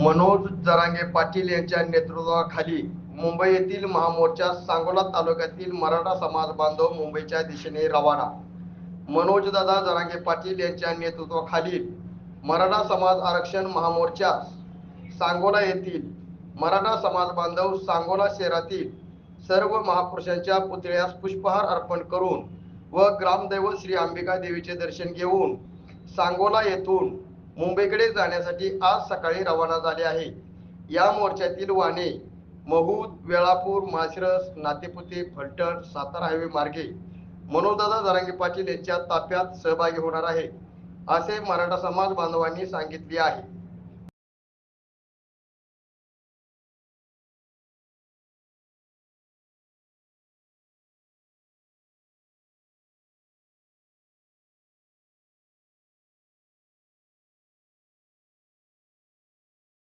मनोज जरांगे पाटील यांच्या नेतृत्वाखाली मुंबई येथील महामोर्चा सांगोला तालुक्यातील मराठा समाज बांधव मुंबईच्या दिशेने रवाना. मनोजदादा जरांगे पाटील यांच्या नेतृत्वाखाली मराठा समाज आरक्षण महामोर्चा सांगोला येथील मराठा समाज बांधव सांगोला शहरातील सर्व महापुरुषांच्या पुतळ्यास पुष्पहार अर्पण करून व ग्रामदैवत श्री अंबिका देवीचे दर्शन घेऊन सांगोला येथून मुंबईकडे जाण्यासाठी आज सकाळी रवाना झाले आहे. या मोर्चातील वाहने महूद वेळापूर माळशिरस नातेपुते फलटण सातारा हायवे मार्गे मनोजदादा जरांगे पाटील यांच्या ताफ्यात सहभागी होणार आहे असे मराठा समाज बांधवांनी सांगितले आहे.